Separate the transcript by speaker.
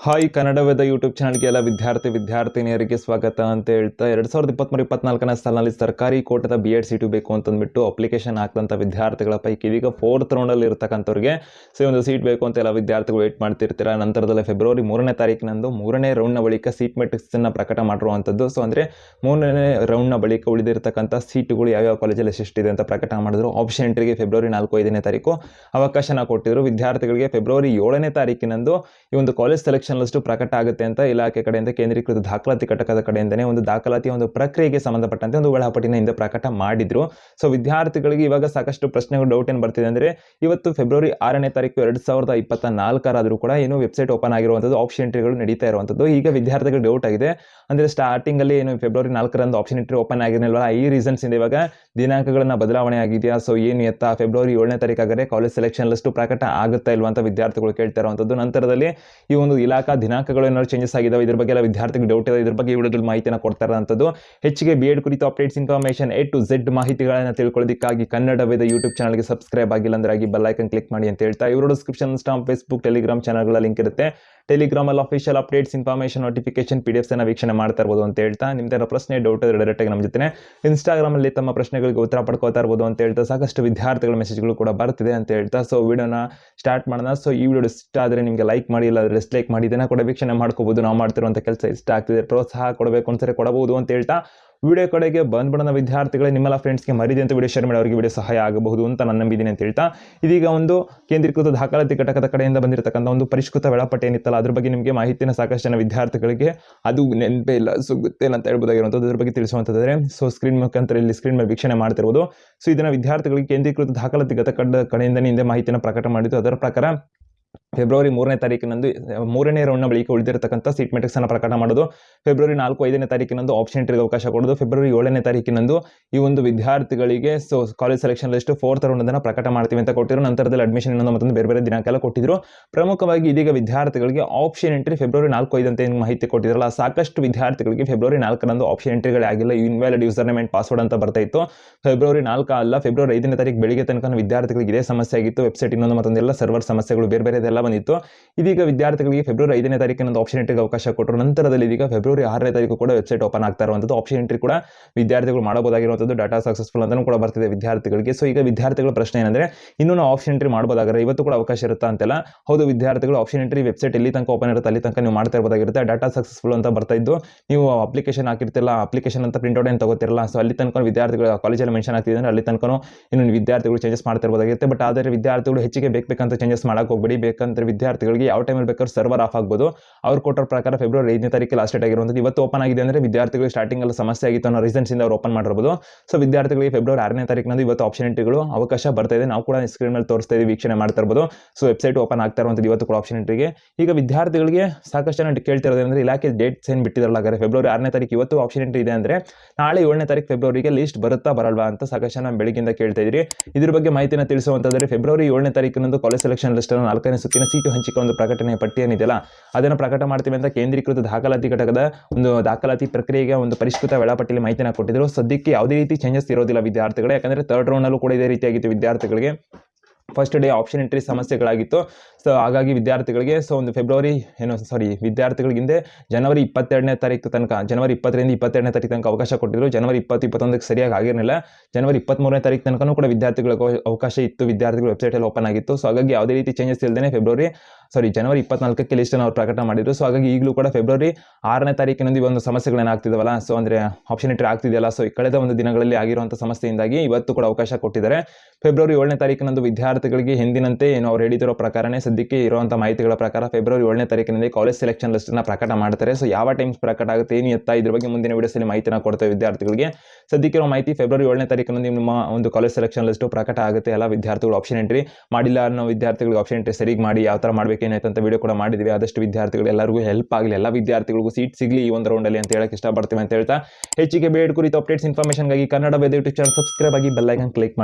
Speaker 1: Hi Kannada Veda YouTube ಚಾನಲ್ಗೆ ಎಲ್ಲ ವಿದ್ಯಾರ್ಥಿ ವಿದ್ಯಾರ್ಥಿನಿಯರಿಗೆ ಸ್ವಾಗತ ಅಂತ ಹೇಳ್ತಾ ಎರಡು ಸಾವಿರದ ಇಪ್ಪತ್ತ್ಮೂರು ಇಪ್ಪತ್ನಾಲ್ಕನೇ ಸಾಲಿನಲ್ಲಿ ಸರ್ಕಾರಿ ಕೋಟದ ಬಿ ಎಡ್ ಸೀಟು ಬೇಕು ಅಂತಂದ್ಬಿಟ್ಟು ಅಪ್ಲಿಕೇಶನ್ ಹಾಕಿದಂಥ ವಿದ್ಯಾರ್ಥಿಗಳ ಪೈಕಿ ಇದೀಗ ಫೋರ್ತ್ ರೌಂಡಲ್ಲಿ ಇರ್ತಕ್ಕಂಥವ್ರಿಗೆ ಸೊ ಒಂದು ಸೀಟ್ ಬೇಕು ಅಂತ ಎಲ್ಲ ವಿದ್ಯಾರ್ಥಿಗಳು ವೇಟ್ ಮಾಡ್ತಿರ್ತೀರ. ನಂತರದಲ್ಲಿ ಫೆಬ್ರವರಿ ಮೂರನೇ ತಾರೀಕಿನಂದು ಮೂರನೇ ರೌಂಡ್ನ ಬಳಿಕ ಸೀಟ್ ಮೆಟ್ರಿಕ್ಸನ್ನು ಪ್ರಕಟ ಮಾಡಿರುವಂಥದ್ದು. ಸೊ ಅಂದರೆ ಮೂರನೇ ರೌಂಡ್ನ ಬಳಿಕ ಉಳಿದಿರ್ತಕ್ಕಂಥ ಸೀಟುಗಳು ಯಾವ್ಯಾವ ಕಾಲೇಜಲ್ಲಿ ಎಷ್ಟಿದೆ ಅಂತ ಪ್ರಕಟ ಮಾಡಿದ್ರು. ಆಪ್ಷನ್ ಎಂಟ್ರಿಗೆ ಫೆಬ್ರವರಿ ನಾಲ್ಕು ಐದನೇ ತಾರೀಕು ಅವಕಾಶನ ಕೊಟ್ಟಿದ್ರು. ವಿದ್ಯಾರ್ಥಿಗಳಿಗೆ ಫೆಬ್ರವರಿ ಏಳನೇ ತಾರೀಕಿನಂದು ಈ ಒಂದು ಕಾಲೇಜ್ ಸೆಲೆಕ್ಷನ್ ಲಿಸ್ಟು ಪ್ರಕಟ ಆಗುತ್ತೆ ಅಂತ ಇಲಾಖೆ ಕಡೆಯಿಂದ ಕೇಂದ್ರೀಕೃತ ದಾಖಲಾತಿ ಘಟಕದ ಕಡೆಯಿಂದನೇ ಒಂದು ದಾಖಲಾತಿಯ ಒಂದು ಪ್ರಕ್ರಿಯೆಗೆ ಸಂಬಂಧಪಟ್ಟಂತೆ ಒಂದು ವೇಳಾಪಟ್ಟಿನ ಹಿಂದೆ ಪ್ರಕಟ ಮಾಡಿದ್ರು. ಸೊ ವಿದ್ಯಾರ್ಥಿಗಳಿಗೆ ಇವಾಗ ಸಾಕಷ್ಟು ಪ್ರಶ್ನೆಗಳು ಡೌಟ್ ಏನು ಬರ್ತಿದೆ ಅಂದರೆ, ಇವತ್ತು ಫೆಬ್ರವರಿ ಆರನೇ ತಾರೀಕು ಎರಡು ಸಾವಿರದ ಇಪ್ಪತ್ತ ನಾಲ್ಕರಾದರೂ ಕೂಡ ಏನು ವೆಬ್ಸೈಟ್ ಓಪನ್ ಆಗಿರುವಂಥದ್ದು ಆಪ್ಷನ್ ಎಂಟ್ರಿಗಳು ನಡೀತಾ ಇರುವಂಥದ್ದು. ಈಗ ವಿದ್ಯಾರ್ಥಿಗಳು ಡೌಟ್ ಆಗಿದೆ. ಅಂದರೆ ಸ್ಟಾರ್ಟಿಂಗಲ್ಲಿ ಏನು ಫೆಬ್ರವರಿ ನಾಲ್ಕರಂದು ಆಪ್ಷನ್ ಎಂಟ್ರಿ ಓಪನ್ ಆಗಿರಲಿಲ್ಲ ಈ ರೀಸನ್ಸ್ ಇಂದ ಇವಾಗ ದಿನಾಂಕಗಳನ್ನ ಬದಲಾವಣೆ ಆಗಿದೆಯಾ? ಸೊ ಏನು ಎತ್ತ? ಫೆಬ್ರವರಿ ಏಳನೇ ತಾರೀಕಾಗರೆ ಕಾಲೇಜ್ ಸೆಲೆಕ್ಷನ್ ಲಿಸ್ಟು ಪ್ರಕಟ ಆಗುತ್ತಾ ಇಲ್ವಾ ವಿದ್ಯಾರ್ಥಿಗಳು ಕೇಳ್ತಾ ಇರುವಂಥದ್ದು. ನಂತರದಲ್ಲಿ ಈ ಒಂದು ಇಲಾಖಾ ದಿನಾಂಕಗಳು ಏನಾದ್ರು ಚೇಂಜಸ್ ಆಗಿದಾವೆ? ಇದ್ರ ಬಗ್ಗೆ ಎಲ್ಲ ವಿದ್ಯಾರ್ಥಿಗಳು ಡೌಟ್ ಇದೆ ಇದ್ರ ಬಗ್ಗೆ ವಿಡಿಯೋದಲ್ಲಿ ಮಾಹಿತಿನ ಕೊಡ್ತಾ ಇರೋಂಥದ್ದು ಹೆಚ್ಚಿಗೆ ಬಿ ಎಡ್ ಕುರಿತು updates information A to Z ಮಾಹಿತಿಗಳನ್ನು ತಿಳ್ಕೊಳ್ಳೋದಕ್ಕಾಗಿ ಕನ್ನಡ ವೇದ ಯೂಟ್ಯೂಬ್ ಚಾನಲ್ಗೆ ಸಬ್ಸ್ಕ್ರೈಬ್ ಆಗಿಲ್ಲ ಅಂದ್ರೆ ಆಗಿ ಬೆಲ್ಲೈಕನ್ ಕ್ಲಿಕ್ ಮಾಡಿ ಅಂತ ಹೇಳ್ತಾ ಇವರು. ಡಿಸ್ಕ್ರಿಪ್ಷನ್ ಸ್ಟಾಂಪ್ ಫೇಸ್ಬುಕ್ ಟೆಲಿಗ್ರಾಮ್ ಚಾನಲ್ಗಳ ಲಿಂಕ್ ಇರುತ್ತೆ. ಟೆಲಿಗ್ರಾಮಲ್ಲಿ official updates information notification P D ವೀಕ್ಷಣೆ ಮಾಡ್ತಾ ಇರ್ಬೋದು ಅಂತ ಹೇಳ್ತಾ ನಿಮ್ದೆಲ್ಲ ಪ್ರಶ್ನೆ ಡೌಟ್ ಇದ್ರೆ ಡೈರೆಕ್ಟಾಗಿ ನಮ್ಮ ಜೊತೆ ಇನ್ಸ್ಟಾಗ್ರಾಮಲ್ಲಿ ತಮ್ಮ ಪ್ರಶ್ನೆಗಳಿಗೆ ಉತ್ತರ ಪಡ್ಕೋತಾ ಇರ್ಬೋದು ಅಂತ ಹೇಳ್ತಾ ಸಾಕಷ್ಟು ವಿದ್ಯಾರ್ಥಿಗಳ ಮೆಸೇಜ್ಗಳು ಕೂಡ ಬರ್ತಿದೆ ಅಂತ ಹೇಳ್ತಾ ಸೊ ವಿಡಿಯೋನ ಸ್ಟಾರ್ಟ್ ಮಾಡೋಣ. ಸೊ ಈ ವಿಡಿಯೋ ಇಷ್ಟ ಆದರೆ ನಿಮಗೆ ಲೈಕ್ ಮಾಡಿ ಇಲ್ಲ ಡಿಸ್ಲೈಕ್ ಮಾಡಿ, ಇದನ್ನು ಕೂಡ ವೀಕ್ಷಣೆ ಮಾಡ್ಕೋಬೋದು. ನಾವು ಮಾಡ್ತಿರುವಂಥ ಕೆಲಸ ಇಷ್ಟ ಆಗ್ತಿದೆ, ಪ್ರೋತ್ಸಾಹ ಕೊಡಬೇಕು, ಅನ್ಸರಿ ಕೊಡಬಹುದು ಅಂತ ಹೇಳ್ತಾ ವಿಡಿಯೋ ಕಡೆಗೆ ಬಂದ್ಬಿಡೋಣ ವಿದ್ಯಾರ್ಥಿಗಳೇ ನಿಮ್ಮೆಲ್ಲ ಫ್ರೆಂಡ್ಸ್ಗೆ ಮರಿದೆ ಅಂತ ವಿಡಿಯೋ ಶೇರ್ ಮಾಡಿ, ಅವರಿಗೆ ವಿಡಿಯೋ ಸಹಾಯ ಆಗಬಹುದು ಅಂತ ನಾನು ನಂಬಿದ್ದೀನಿ ಅಂತ ಹೇಳ್ತಾ, ಇದೀಗ ಒಂದು ಕೇಂದ್ರೀಕೃತ ದಾಖಲಾತಿ ಘಟಕದ ಕಡೆಯಿಂದ ಬಂದಿರತಕ್ಕಂಥ ಒಂದು ಪರಿಷ್ಕೃತ ವೇಳಾಪಟ್ಟಿ ಏನಿತ್ತಲ್ಲ ಅದ್ರ ಬಗ್ಗೆ ನಿಮಗೆ ಮಾಹಿತಿನ ಸಾಕಷ್ಟು ಜನ ವಿದ್ಯಾರ್ಥಿಗಳಿಗೆ ಅದು ನೆನಪೇ ಇಲ್ಲ, ಸಿಗುತ್ತೆ ಅಂತ ಹೇಳ್ಬೋದಾಗಿರುವಂಥದ್ದು ಅದ್ರ ಬಗ್ಗೆ ತಿಳಿಸುವಂಥದ್ದರೆ ಸೊ ಸ್ಕ್ರೀನ್ ಮುಖಾಂತರ ಇಲ್ಲಿ ಸ್ಕ್ರೀನ್ ಮೇಲೆ ವೀಕ್ಷಣೆ ಮಾಡ್ತಿರ್ಬೋದು. ಸೊ ಇದನ್ನು ವಿದ್ಯಾರ್ಥಿಗಳಿಗೆ ಕೇಂದ್ರೀಕೃತ ದಾಖಲಾತಿ ಘಟಕದ ಕಡೆಯಿಂದ ಹಿಂದೆ ಮಾಹಿತಿಯನ್ನು ಪ್ರಕಟ ಮಾಡಿದ್ದು, ಅದರ ಪ್ರಕಾರ ಫೆಬ್ರವರಿ ಮೂರನೇ ತಾರೀಕಿನಂದು ಮೂರನೇ ರೌಂಡ್ನ ಬಳಿಕ ಉಳಿದಿರತಕ್ಕಂಥ ಸೀಟ್ ಮೆಟ್ರಿಕ್ಸ್ ಅನ್ನು ಪ್ರಕಟ ಮಾಡೋದು. ಫೆಬ್ರವರಿ ನಾಲ್ಕು, ಐದನೇ ತಾರೀಕಿನಂದು ಆಪ್ಷನ್ ಎಂಟ್ರಿಗೆ ಅವಕಾಶ ಕೊಡೋದು. ಫೆಬ್ರವರಿ ಏಳನೇ ತಾರೀಕಿನಂದು ಈ ಒಂದು ವಿದ್ಯಾರ್ಥಿಗಳಿಗೆ so college selection list fourth round ಅನ್ನು ಪ್ರಕಟ ಮಾಡ್ತೀವಿ ಅಂತ ಕೊಟ್ಟಿದ್ರು. ನಂತರದಲ್ಲಿ ಅಡ್ಮಿಷನ್ ಇನ್ನೊಂದು ಮತ್ತೊಂದು ಬೇರೆ ಬೇರೆ ದಿನಾಂಕ ಕೊಟ್ಟಿದ್ರು. ಪ್ರಮುಖವಾಗಿ ಇದೀಗ ವಿದ್ಯಾರ್ಥಿಗಳಿಗೆ ಆಪ್ಷನ್ ಎಂಟ್ರಿ ಫೆಬ್ರವರಿ ನಾಲ್ಕು, ಐದು ಏನು ಮಾಹಿತಿ ಕೊಟ್ಟಿದ್ರಲ್ಲ, ಸಾಕಷ್ಟು ವಿದ್ಯಾರ್ಥಿಗಳಿಗೆ ಫೆಬ್ರವರಿ ನಾಲ್ಕರಂದು ಆಪ್ಷನ್ ಎಂಟ್ರಿಗಳೇ ಆಗಿಲ್ಲ. ಇನ್ವ್ಯಾಲಿಡ್ ಯೂಸರ್ ನೇಮ್ ಪಾಸ್ವರ್ಡ್ ಅಂತ ಬರ್ತಾ ಇತ್ತು. ಫೆಬ್ರವರಿ ನಾಲ್ಕು ಅಲ್ಲ, ಫೆಬ್ರವರಿ ಐದನೇ ತಾರೀಕು ಬೆಳಿಗ್ಗೆ ತನಕ ವಿದ್ಯಾರ್ಥಿಗಳಿಗೆ ಇದೇ ಸಮಸ್ಯೆ ಆಗಿತ್ತು. ವೆಬ್ಸೈಟ್ ಇನ್ನೊಂದು ಮತ್ತೊಂದೆಲ್ಲ ಸರ್ವರ್ ಸಮಸ್ಯೆಗಳು ಬೇರೆ ಬೇರೆದೆಲ್ಲ ಬಂದಿತ್ತು. ಇದೀಗ ವಿದ್ಯಾರ್ಥಿಗಳಿಗೆ ಫೆಬ್ರವರಿ ಐದನೇ ತಾರೀಕಿನಂದು ಆಪ್ಷನ್ ಎಂಟ್ರಿಗೆ ಅವಕಾಶ ಕೊಟ್ಟರು. ನಂತರದಲ್ಲಿ ಇದೀಗ ಫೆಬ್ರವರಿ ಆರನೇ ತಾರೀಕು ಕೂಡ ವೆಬ್ಸೈಟ್ ಓಪನ್ ಆಗ್ತಾ ಇರುವಂಥದ್ದು. ಆಪ್ಷನ್ ಎಂಟ್ರಿ ಕೂಡ ವಿದ್ಯಾರ್ಥಿಗಳು ಮಾಡಬಹುದಾಗಿರುವಂಥದ್ದು. ಡಾಟಾ ಸಕ್ಸಸ್ಫುಲ್ ಅಂತಲೂ ಕೂಡ ಬರ್ತಿದೆ ವಿದ್ಯಾರ್ಥಿಗಳಿಗೆ. ಸೊ ಈಗ ವಿದ್ಯಾರ್ಥಿಗಳ ಪ್ರಶ್ನೆ ಏನಂದ್ರೆ, ಇನ್ನೂ ಆಪ್ಷನ್ ಎಂಟ್ರಿ ಮಾಡಬಹುದಾಗಿರೋ ಇವತ್ತು ಕೂಡ ಅವಕಾಶ ಇರುತ್ತಾ ಅಂತೆಲ್ಲ? ಹೌದು, ವಿದ್ಯಾರ್ಥಿಗಳು ಆಪ್ಷನ್ ಎಂಟ್ರಿ ವೆಬ್ಸೈಟ್ ಎಲ್ಲಿ ತನಕ ಓಪನ್ ಇರುತ್ತೆ, ಅಲ್ಲಿ ತನಕ ನೀವು ಮಾಡ್ತಾ ಇರಬಹುದಾಗಿರುತ್ತೆ ಡಾಟಾ ಸಕ್ಸಸ್ಫುಲ್ ಅಂತ ಬರ್ತಾ ಇದ್ದು, ನೀವು ಅಪ್ಲಿಕೇಶನ್ ಹಾಕಿರ್ತಿಲ್ಲ ಅಪ್ಲಿಕೇಶನ್ ಅಂತ ಪ್ರಿಂಟ್ಔಟ್ ಏನು ತಗೋತಿರಲ್ಲ ಸೊ ಅಲ್ಲಿ ತನಕ ವಿದ್ಯಾರ್ಥಿಗಳು ಕಾಲೇಜಲ್ಲಿ ಮೆನ್ಷನ್ ಆಗ್ತಿದೆ ಅಲ್ಲಿ ತನಕ ಇನ್ನು ವಿದ್ಯಾರ್ಥಿಗಳು ಚೇಂಜಸ್ ಮಾಡ್ತಿರ್ಬೋದಾಗಿರುತ್ತೆ ಬಟ್ ಆದರೆ ವಿದ್ಯಾರ್ಥಿಗಳು ಹೆಚ್ಚಿಗೆ ಬೇಕು ಬೇಕಂತ ಚೇಂಜಸ್ ಮಾಡಕ್ಕೆ ಹೋಗಬೇಡಿ. ಬೇಕಂದ್ರೆ ವಿದ್ಯಾರ್ಥಿಗಳಿಗೆ ಯಾವ ಟೈಮಲ್ಲಿ ಬೇಕಾದ್ರೂ ಸರ್ವರ್ ಆಫ್ ಆಗ್ಬೋದು. ಅವ್ರು ಕೊಟ್ಟರ ಪ್ರಕಾರ ಫೆಬ್ರವರಿ ಐದನೇ ತಾರೀಕು ಲಾಸ್ಟ್ ಡೇಟ್ ಆಗಿರುವಂಥದ್ದು ಇವತ್ತು ಓಪನ್ ಆಗಿದೆ ಅಂದರೆ ವಿದ್ಯಾರ್ಥಿಗಳು ಸ್ಟಾರ್ಟಿಂಗ್ ಅಲ್ಲಿ ಸಮಸ್ಯೆ ಆಗಿತ್ತು ಅನ್ನೋ ರೀಸನ್ಸ್ ಇಂದ ಅವ್ರು ಓಪನ್ ಮಾಡಿರ್ಬೋದು. ಸೊ ವಿದ್ಯಾರ್ಥಿಗಳಿಗೆ ಫೆಬ್ರವರಿ ಆರನೇ ತಾರೀಕಿನಂದು ಇವತ್ತು ಆಪ್ಷನಿಟಿಗಳು ಅವಕಾಶ ಬರ್ತಾ ಇದೆ. ನಾವು ಕೂಡ ಸ್ಕ್ರೀನ್ ಮೇಲೆ ತೋರಿಸ್ತಾ ಇದ್ದೀವಿ ವೀಕ್ಷಣೆ ಮಾಡ್ತಾ ಇರ್ಬೋದು. ಸೊ ವೆಬ್ಸೈಟ್ ಓಪನ್ ಆಗ್ತಾ ಇರುವಂಥದ್ದು ಇವತ್ತು ಕೂಡ ಆಪ್ಷನಿಟಿಗೆ ಈಗ ವಿದ್ಯಾರ್ಥಿಗಳಿಗೆ ಸಾಕಷ್ಟು ಜನ ಕೇಳ್ತಿರೋದು ಅಂದರೆ ಇಲಾಖೆ ಡೇಟ್ಸ್ ಏನು ಬಿಟ್ಟಿರಲ್ಲ ಹಾಗಾದ್ರೆ ಫೆಬ್ರವರಿ ಆರನೇ ತಾರೀಕು ಇವತ್ತು ಆಪ್ಷನಿಟಿ ಇದೆ ಅಂದರೆ ನಾಳೆ ಏಳನೇ ತಾರೀಕು ಫೆಬ್ರವರಿಗೆ ಲಿಸ್ಟ್ ಬರುತ್ತಾ ಬರಲ್ವಾ ಅಂತ ಸಾಕಷ್ಟು ಜನ ಬೆಳಗ್ಗಿಂದ ಕೇಳ್ತಾ ಇದ್ರಿ. ಇದ್ರ ಬಗ್ಗೆ ಮಾಹಿತಿನ ತಿಳಿಸುವಂತಾದರೆ ಫೆಬ್ರವರಿ ಏಳನೇ ತಾರೀಕಿನಂದು ಕಾಲೇಜ್ ಸೆಲೆಕ್ಷನ್ ಲಿಸ್ಟನ್ನು ನಾಲ್ಕನೇ ಸುತ್ತಿನ ಸೀಟು ಹಂಚಿಕೆ ಒಂದು ಪ್ರಕಟಣೆ ಪಟ್ಟಿ ಏನಿದೆಯಲ್ಲ ಅದನ್ನು ಪ್ರಕಟ ಮಾಡ್ತೀವಿ ಅಂತ ಕೇಂದ್ರೀಕೃತ ದಾಖಲಾತಿ ಘಟಕದ ಒಂದು ದಾಖಲಾತಿ ಪ್ರಕ್ರಿಯೆಗೆ ಒಂದು ಪರಿಷ್ಕೃತ ವೇಳಾಪಟ್ಟಿಯಲ್ಲಿ ಮಾಹಿತಿನ ಕೊಟ್ಟಿದ್ರು. ಸದ್ಯಕ್ಕೆ ಯಾವುದೇ ರೀತಿ ಚೇಂಜಸ್ ಇರೋದಿಲ್ಲ ವಿದ್ಯಾರ್ಥಿಗಳು, ಯಾಕಂದರೆ ಥರ್ಡ್ ರೌಂಡಲ್ಲೂ ಕೂಡ ಇದೇ ರೀತಿಯಾಗಿತ್ತು ವಿದ್ಯಾರ್ಥಿಗಳಿಗೆ. ಫಸ್ಟ್ ಡೇ ಆಪ್ಷನ್ ಎಂಟ್ರಿ ಸಮಸ್ಯೆಗಳಾಗಿತ್ತು. ಸೊ ಹಾಗಾಗಿ ವಿದ್ಯಾರ್ಥಿಗಳಿಗೆ ಸೊ ಒಂದು ಫೆಬ್ರವರಿ ಏನೋ ಸಾರಿ ವಿದ್ಯಾರ್ಥಿಗಳಿಗಿಂದೆ ಜನವರಿ ಇಪ್ಪತ್ತೆರಡನೇ ತಾರೀಕು ತನಕ ಜನವರಿ ಇಪ್ಪತ್ತರಿಂದ ಇಪ್ಪತ್ತೆರಡನೇ ತಾರೀಕು ತನಕ ಅವಕಾಶ ಕೊಟ್ಟಿದ್ರು. ಜನವರಿ ಇಪ್ಪತ್ತು ಇಪ್ಪತ್ತೊಂದಕ್ಕೆ ಸರಿಯಾಗಿ ಆಗಿರಲಿಲ್ಲ. ಜನವರಿ ಇಪ್ಪತ್ತ್ಮೂರನೇ ತಾರೀಕು ತನಕನೂ ಕೂಡ ವಿದ್ಯಾರ್ಥಿಗಳಿಗೆ ಅವಕಾಶ ಇತ್ತು. ವಿದ್ಯಾರ್ಥಿಗಳು ವೆಬ್ಸೈಟಲ್ಲಿ ಓಪನ್ ಆಗಿತ್ತು. ಸೊ ಹಾಗಾಗಿ ಯಾವುದೇ ರೀತಿ ಚೇಂಜಸ್ ಇಲ್ಲದೇ ಫೆಬ್ರವರಿ ಸಾರಿ ಜನವರಿ ಇಪ್ಪತ್ನಾಲ್ಕಕ್ಕೆ ಲಿಸ್ಟನ್ನು ಅವರು ಪ್ರಕಟ ಮಾಡಿದ್ರು. ಸೊ ಹಾಗಾಗಿ ಈಗಲೂ ಕೂಡ ಫೆಬ್ರವರಿ ಆರನೇ ತಾರೀಕಿನಂದು ಈ ಒಂದು ಸಮಸ್ಯೆಗಳೇನಾಗ್ತಿದಾವಲ್ಲ? ಸೊ ಅಂದರೆ ಆಪ್ಷನ್ ಎಂಟ್ರಿ ಆಗ್ತಿದೆಯಲ್ಲ? ಸೊ ಕಳೆದ ಒಂದು ದಿನಗಳಲ್ಲಿ ಆಗಿರುವಂಥ ಸಮಸ್ಯೆಯಿಂದಾಗಿ ಇವತ್ತು ಕೂಡ ಅವಕಾಶ ಕೊಟ್ಟಿದ್ದಾರೆ. ಫೆಬ್ರವರಿ ಏಳನೇ ತಾರೀಕಿನಂದು ವಿದ್ಯಾರ್ಥಿಗಳಿಗೆ ಹಿಂದಿನಂತೆ ಏನು ಅವ್ರು ಹೇಳಿದಿರೋ ಪ್ರಕಾರನೇ ಸದ್ಯಕ್ಕೆ ಇರುವಂಥ ಮಾಹಿತಿಗಳ ಪ್ರಕಾರ ಫೆಬ್ರವರಿ ಏಳನೇ ತಾರೀಕಿನಿಂದ ಕಾಲೇಜ್ ಸೆಲೆಕ್ಷನ್ ಲಿಸ್ಟನ್ನು ಪ್ರಕಟ ಮಾಡ್ತಾರೆ. ಸೊ ಯಾವ ಟೈಮ್ಸ್ ಪ್ರಕಟ ಆಗುತ್ತೆ, ಏನು ಎತ್ತ, ಇದ್ರ ಬಗ್ಗೆ ಮುಂದಿನ ವಿಡಿಯೋಸಲ್ಲಿ ಮಾಹಿತಿನ ಕೊಡ್ತೇವೆ ವಿದ್ಯಾರ್ಥಿಗಳಿಗೆ. ಸದ್ಯಕ್ಕೆ ಮಾಹಿತಿ ಫೆಬ್ರವರಿ ಏಳನೇ ತಾರೀಕಿನಂದು ನಿಮ್ಮ ಒಂದು ಕಾಲೇಜ್ ಸೆಲೆಕ್ಷನ್ ಲಿಸ್ಟು ಪ್ರಕಟ ಆಗುತ್ತೆ ಎಲ್ಲ ವಿದ್ಯಾರ್ಥಿಗಳು ಆಪ್ಷನ್ ಎಂಟ್ರಿ ಮಾಡಿಲ್ಲ ಅನ್ನೋ ವಿದ್ಯಾರ್ಥಿಗಳಿಗೆ ಆಪ್ಷನ್ ಎಂಟ್ರಿ ಸರಿಗೆ ಮಾಡಿ, ಯಾವ ಥರ ಮಾಡಬೇಕೇನಾಯ್ತು ಅಂತ ವಿಡಿಯೋ ಕೂಡ ಮಾಡಿದ್ವಿ. ಆದಷ್ಟು ವಿದ್ಯಾರ್ಥಿಗಳು ಎಲ್ಲರಿಗೂ ಹೆಲ್ಪ್ ಆಗಲಿ, ಎಲ್ಲ ವಿದ್ಯಾರ್ಥಿಗಳಿಗೂ ಸೀಟ್ ಸಿಗಲಿ ಈ ಒಂದು ರೌಂಡಲ್ಲಿ ಅಂತ ಹೇಳಕ್ಕೆ ಇಷ್ಟಪಡ್ತೀವಿ ಅಂತ ಹೇಳ್ತಾ. ಹೆಚ್ಚಿಗೆ ಬೇಡ ಕುರಿತು updates ಇನ್ಫಾರ್ಮೇಷನ್ಗಾಗಿ Kannada Veda YouTube channel subscribe ಆಗಿ ಬೆಲ್ಲೈಕನ್ ಕ್ಲಿಕ್